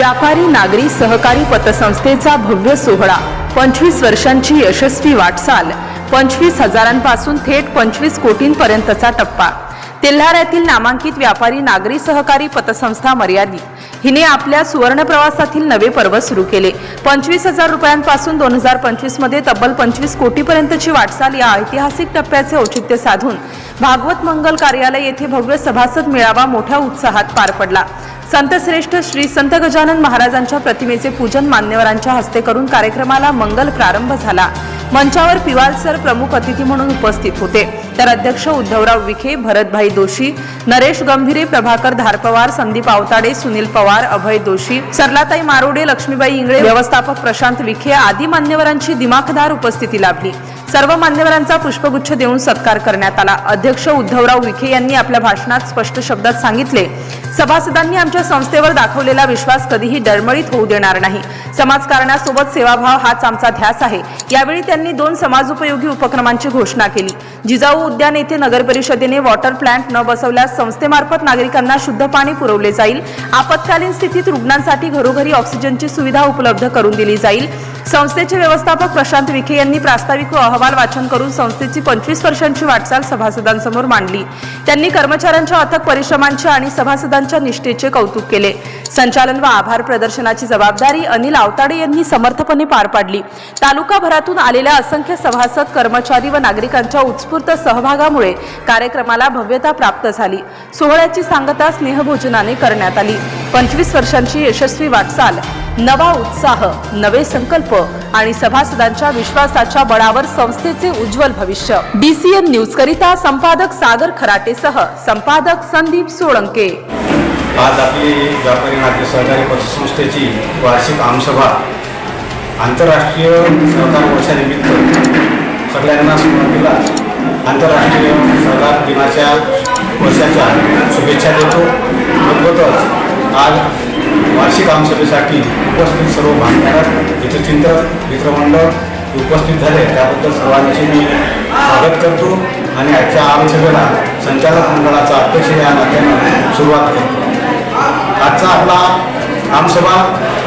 व्यापारी नागरी सहकारी पतसंस्थेचा भव्य सोहळा. पंचवीस वर्षांची यशस्वी वाटचाल. पंचवीस हजारांपासून थेट पंचवीस कोटींपर्यंतचा टप्पा. तेल्हाऱ्यातील नामांकित व्यापारी नागरी सहकारी पतसंस्था मर्यादित. हिने आपल्या सुवर्ण प्रवासातील नवे पर्व सुरू केले. पंचवीस हजार रुपयांपासून दोन हजार पंचवीसमध्ये तब्बल पंचवीस कोटीपर्यंतची वाटचाल या ऐतिहासिक टप्प्याचे औचित्य साधून भागवत मंगल कार्यालय येथे भव्य सभासद मेळावा मोठ्या उत्साहात पार पडला. संतश्रेष्ठ श्री संत गजानन महाराजांच्या प्रतिमेचे पूजन मान्यवरांच्या हस्ते करून कार्यक्रमाला मंगल प्रारंभ झाला. मंचावर पिवाल सर प्रमुख अतिथी म्हणून उपस्थित होते. तर अध्यक्ष उद्धवराव विखे भरतभाई दोषी नरेश गंभीरे प्रभाकर धारपवार संदीप आवताडे सुनील पवार अभय दोषी सरलाताई मारोडे लक्ष्मीबाई इंगळे व्यवस्थापक प्रशांत विखे आदी मान्यवरांची दिमाखदार उपस्थिती लाभली. सर्व मान्यवरांचा पुष्पगुच्छ देऊन सत्कार करण्यात आला. अध्यक्ष उद्धवराव विखे यांनी आपल्या भाषणात स्पष्ट शब्दात सांगितले सभासदांनी आमच्या संस्थेवर दाखवलेला विश्वास कधीही डळमळीत होऊ देणार नाही. समाजकारणासोबत सेवाभाव हाच आमचा ध्यास आहे. यावेळी त्यांनी दोन समाजोपयोगी उपक्रमांची घोषणा केली. जिजाऊ उद्यान येथे नगर परिषदेने वॉटर प्लांट न बसवल्यास संस्थेमार्फत नागरिकांना शुद्ध पाणी पुरवले जाईल. आपत्कालीन स्थितीत रुग्णांसाठी घरोघरी ऑक्सिजनची सुविधा उपलब्ध करून दिली जाईल. संस्थेचे व्यवस्थापक प्रशांत विखे यांनी प्रास्ताविक व अहवाल वाचन करून संस्थेची पंचवीस वर्षांची वाटचाल सभासदांसमोर मांडली. त्यांनी कर्मचाऱ्यांच्या अथक परिश्रमांचे आणि सभासदांच्या निष्ठेचे कौतुक केले. संचालन व आभार प्रदर्शनाची जबाबदारी अनिल आवताडे यांनी समर्थपणे पार पाडली. तालुकाभरातून आलेल्या असंख्य सभासद कर्मचारी व नागरिकांच्या उत्स्फूर्त सहभागामुळे कार्यक्रमाला भव्यता प्राप्त झाली. सोहळ्याची सांगता स्नेहभोजनाने करण्यात आली. पंचवीस वर्षांची यशस्वी वाटचाल नवा उत्साह नवे संकल्प आणि सभासदांच्या विश्वासाच्या बळावर संस्थेचे उज्ज्वल भविष्य. डीसीएन न्यूज करिता संपादक सागर खराटेसह संपादक संदीप सोळंके. आज आपली व्यापारी नाट्य सहकारी पतसंस्थेची वार्षिक आमसभा आंतरराष्ट्रीय सहकार वर्षानिमित्त सगळ्यांना सुरुवातीला आंतरराष्ट्रीय सहकार दिनाच्या वर्षाच्या शुभेच्छा देतो. सोबतच आज वार्षिक आमसभेसाठी उपस्थित सर्व भागधारक हितचिंतक मित्रमंडळ उपस्थित झाले त्याबद्दल सर्वांचे मी स्वागत करतो आणि आजच्या आमसभेला संचालक मंडळाचा अध्यक्ष या नात्यानं सुरुवात करतो. आजचा आपला आमसभा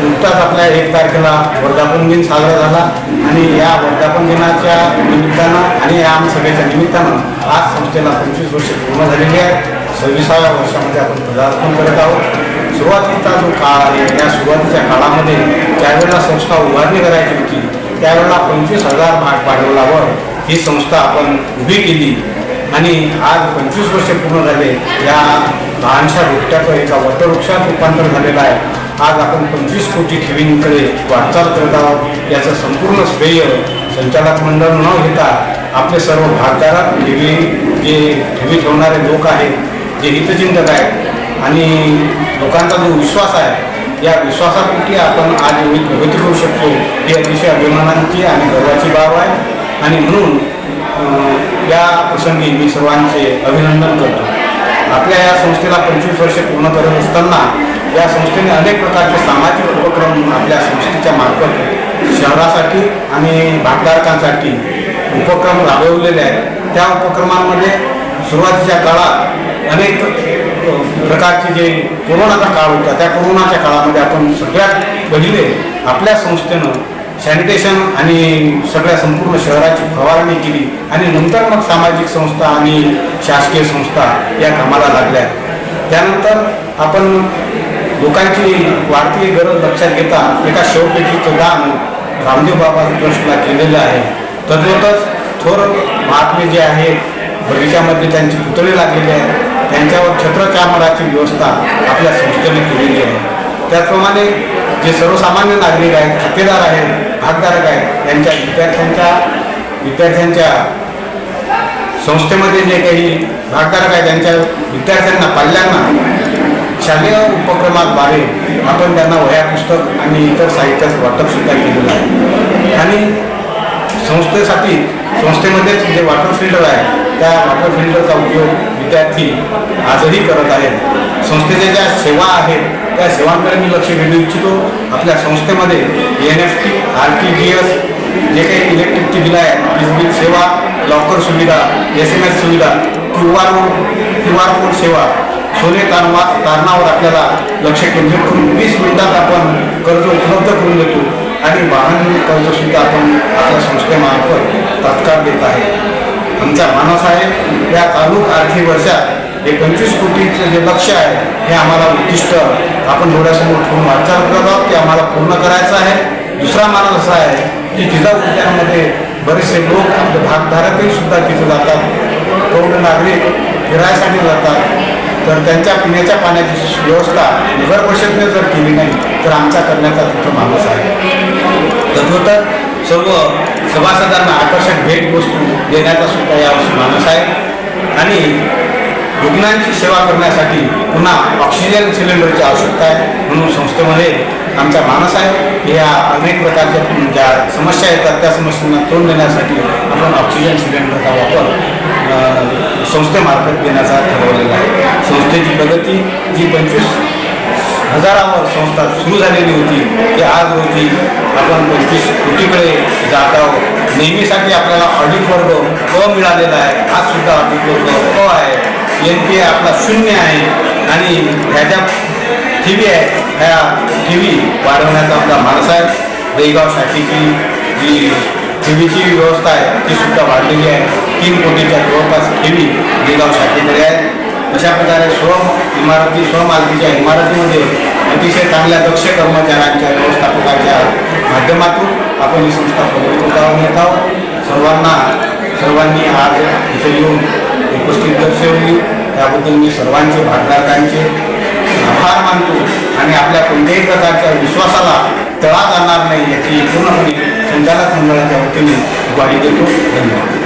नुकताच आपल्या एक तारखेला वर्धापन दिन साजरा झाला आणि या वर्धापन दिनाच्या निमित्तानं आणि या आमसभेच्या निमित्तानं आज संस्थेला पंचवीस वर्ष पूर्ण झालेली आहे सव्वीसाव्या वर्षामध्ये आपण पदार्पण करत आहोत. सुरुवातीचा जो काळ आहे या सुरुवातीच्या काळामध्ये ज्यावेळेला संस्था उभारणी करायची होती. त्यावेळेला पंचवीस हजार भाग भांडवलावर ही संस्था आपण उभी केली. आणि आज पंचवीस वर्ष पूर्ण झाले या लहानशा रोपट्याचं एका वटवृक्षात रूपांतर झालेलं आहे. आज आपण पंचवीस कोटी ठेवींकडे वाटचाल करत आहोत. याचं संपूर्ण श्रेय संचालक मंडळ न घेता आपले सर्व भागदारात ठेवी जे ठेवी ठेवणारे लोक आहेत जे हितचिंतक आहेत आणि लोकांचा जो विश्वास आहे या विश्वासापोटी आपण आज एवढी प्रगती करू शकतो ही अतिशय अभिमानांची आणि गर्वाची बाब आहे. आणि म्हणून या प्रसंगी मी सर्वांचे अभिनंदन करतो. आपल्या या संस्थेला पंचवीस वर्षे पूर्ण करत असताना या संस्थेने अनेक प्रकारचे सामाजिक उपक्रम आपल्या संस्थेच्या मार्फत शहरासाठी आणि भागधारकांसाठी उपक्रम राबवलेले आहेत. त्या उपक्रमांमध्ये सुरुवातीच्या काळात अनेक प्रकारचे जे कोरोनाचा काळ होता त्या कोरोनाच्या काळामध्ये आपण सगळ्यात पहिले आपल्या संस्थेनं सॅनिटेशन आणि सगळ्या संपूर्ण शहराची फवारणी केली आणि नंतर मग सामाजिक संस्था आणि शासकीय संस्था या कामाला लागल्या. त्यानंतर आपण लोकांची वाढती गरज लक्षात घेता एका शवपेटीचं दान रामदेव बाबा ट्रस्टला केलेलं आहे. तद्वतच थोर महात्मे जे आहेत बगीच्यामध्ये त्यांची पुतळे लागलेले आहेत. त्यांच्यावर छत्रचामडाची व्यवस्था आपल्या संस्थेने केलेली आहे. त्याचप्रमाणे जे सर्वसामान्य नागरिक आहेत ठेकेदार आहेत भागधारक आहेत यांच्या विद्यार्थ्यांच्या विद्यार्थ्यांच्या संस्थेमध्ये जे काही भागधारक आहेत त्यांच्या विद्यार्थ्यांना पाल्यांना शालेय उपक्रमाद्वारे आपण त्यांना वह्या पुस्तक आणि इतर साहित्याचं वाटपसुद्धा केलेलं आहे. आणि संस्थेसाठी संस्थेमध्येच जे वॉटर फिल्टर आहे त्या वॉटर फिल्टरचा उपयोग विद्यार्थी आजही करत आहेत. संस्थेच्या ज्या सेवा आहेत त्या सेवांकडे मी लक्ष वेधू इच्छितो. आपल्या संस्थेमध्ये N F T R T G S जे काही इलेक्ट्रिकची बिल आहेत वीज बिल सेवा लॉकर सुविधा एस एम एस सुविधा Q R Q R code सेवा सोने कारणा तारणावर आपल्याला लक्ष केंद्रित करून वीस मिनिटात आपण कर्ज उपलब्ध करून देतो. आणि वाहन कर्जसुद्धा आपण आपल्या संस्थेमार्फत तात्काळ देत आहे. आमचा मानस आहे या चालू आर्थिक वर्षात हे पंचवीस कोटीचं जे लक्ष आहे हे आम्हाला उद्दिष्ट आपण डोळ्यासमोर ठेवून वाटचाल करत आहोत. ते आम्हाला पूर्ण करायचं आहे. दुसरा मानस असा आहे की जिजाऊ उद्यानामध्ये बरेचसे लोक आपले भागधारकही सुद्धा तिथे जातात. प्रौढ नागरिक फिरायसाठी जातात. तर त्यांच्या पिण्याच्या पाण्याची व्यवस्था नगर परिषदने जर केली नाही तर आमचा करण्याचा तिथं माणूस आहे. तथोतर सर्व सभासदांना आकर्षक भेटवस्तू देण्याचा सुद्धा यावर्षी मानस आहे. आणि रुग्णांची सेवा करण्यासाठी पुन्हा ऑक्सिजन सिलेंडरची आवश्यकता आहे म्हणून संस्थेमध्ये आमचा मानस आहे. या अनेक प्रकारच्या ज्या समस्या येतात त्या समस्यांना तोंड देण्यासाठी आपण ऑक्सिजन सिलेंडरचा वापर संस्थेमार्फत देण्याचा ठरवलेला आहे. संस्थेची प्रगती जी पंचवीस हजारावर संस्था सुरू झालेली होती. की आज रोजी आपण पंचवीस कोटीकडे जात आहोत? नेहमीसाठी आपल्याला ऑडिट वर्ग अ मिळालेला आहे. आज सुद्धा ऑडिट वर्ग अ आहे. एन पी आपला शून्य आहे. आणि ह्याच्या टी व्ही आहे ह्या टी व्ही वाढवण्याचा आपला माणस आहे. देगाव शाखेची जी टी व्हीची व्यवस्था आहे ती सुद्धा वाढलेली आहे. तीन कोटीच्या जवळपास टी व्ही देगाव शाखेकडे आहे. अशा प्रकारे स्व इमारती स्वमालकीच्या इमारतीमध्ये अतिशय चांगल्या दक्ष कर्मचाऱ्यांच्या व्यवस्थापकाच्या माध्यमातून आपण ही संस्था प्रगतीपथावर नेत आहोत सर्वांना सर्वांनी आज इथे येऊन उपस्थित दर्शवली. त्याबद्दल मी सर्वांचे भागधारकांचे आभार मानतो आणि आपल्या कोणत्याही प्रकारच्या विश्वासाला तळा जाणार नाही याची पूर्णपणे संचालक मंडळाच्या वतीने ग्वाही देतो. धन्यवाद.